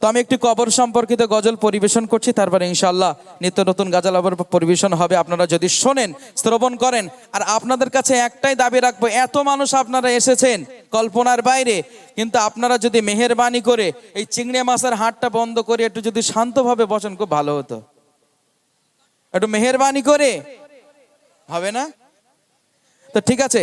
তো আমি একটি কবর সম্পর্কিত গজল পরিবেশন করছি, তারপরে ইনশাল্লাহ নিত্য নতুন গাজাল আবার পরিবেশন হবে। আপনারা যদি শোনেন, শ্রবণ করেন, আর আপনাদের কাছে একটাই দাবি রাখব, এত মানুষ আপনারা এসেছেন কল্পনার বাইরে, কিন্তু আপনারা যদি মেহেরবানি করে এই চিংড়ি মাছের হাটটা বন্ধ করে একটু যদি শান্তভাবে বসেন, খুব ভালো হতো। একটু মেহেরবানি করে, হবে না? তো ঠিক আছে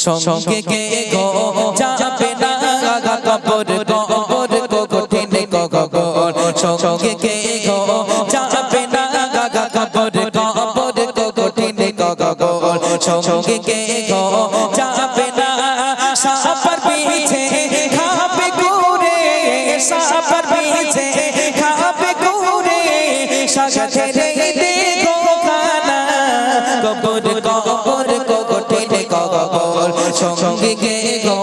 সঙ্গে গে গো যাবে না কবর কবর কঠিন কবর সঙ্গে গে গো যাবে না কবর কবর কঠিন কবর সঙ্গে গে গো যাবে না সাপার পিছে খাবে কুরে সাপার পিছে খাবে কুরে সাথে দেখো খানা কবর কবর সঙ্গে গে গো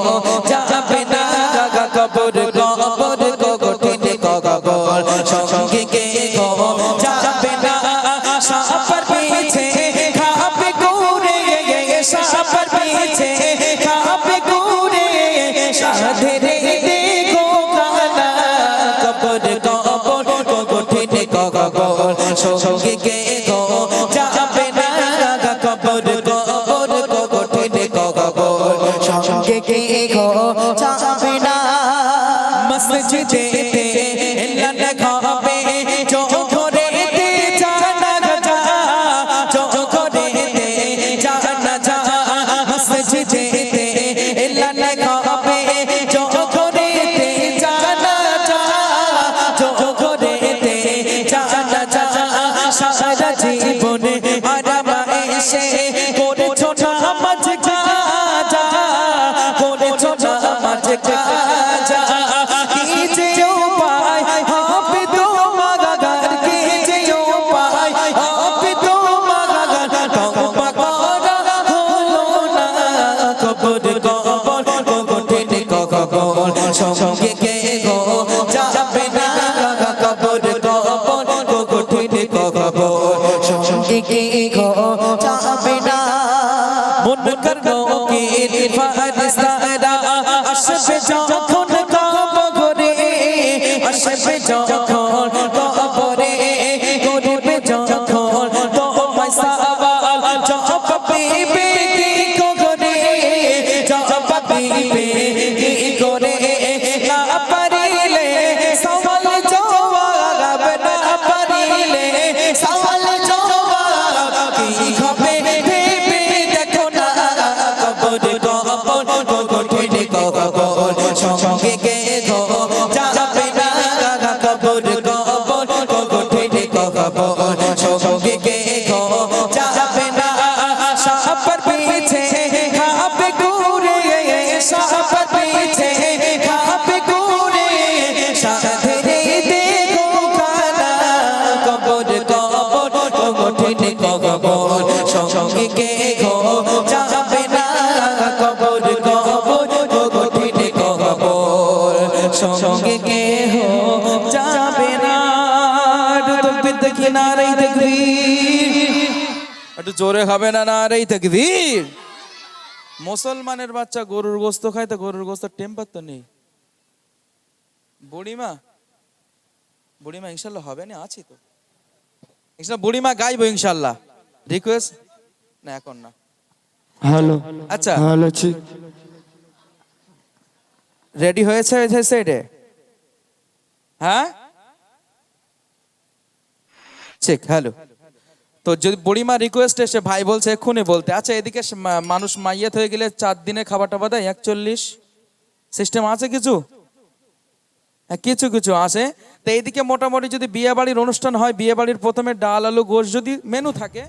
যাবে না কবর কবর কঠিন কবর। সঙ্গে গে গো যাবে না সাপার পিছে খাবে কুরে সাপার পিছে খাবে কুরে সাধে রে দেখো খানা কবর কবর কঠিন কবর। সঙ্গে গে যা সারা জীবনে আরামা এসে কবর সঙ্গে কে গো যাবে না? কবর কবর গো কঠিন কবর সঙ্গে কে গো যাবে না? মন কর গো, কি আসবে কঠিন সঙ্গে কে যাবে না। সাপার পিছে খাবে কুরে সাপার পিছে খাবে কুরে সাথে দেখো খানা কবর কবর কঠিন কবর সঙ্গে কে দেখি না রে তকবীর? একটু জোরে হবে না না রে তকবীর? মুসলমানের বাচ্চা গরুর গোস্ত খায় তো গরুর গোস্ত টেম্পার তো নেই। বুড়িমা বুড়িমা ইনশাল্লাহ হবে না আছি তো। ইনশাল্লাহ বুড়িমা গাইবো ইনশাল্লাহ। রিকোয়েস্ট না এখন না। হ্যালো। আচ্ছা। হ্যালো রেডি হয়েছে ওই সাইডে হ্যাঁ? ঠিক হ্যালো তো যদি বুড়িমা রিকোয়েস্ট এসে ভাই বলছে, এক্ষুনি বলতে। আচ্ছা এদিকে মানুষ মাইয়াত হয়ে গেলে চার দিনে খাবার টাবার দেয় একচল্লিশ। সিস্টেম আছে কিছু? হ্যাঁ কিছু কিছু আছে। তো এইদিকে মোটামুটি যদি বিয়ে বাড়ির অনুষ্ঠান হয় বিয়ে বাড়ির প্রথমে ডাল, আলু, গোশ যদি মেনু থাকে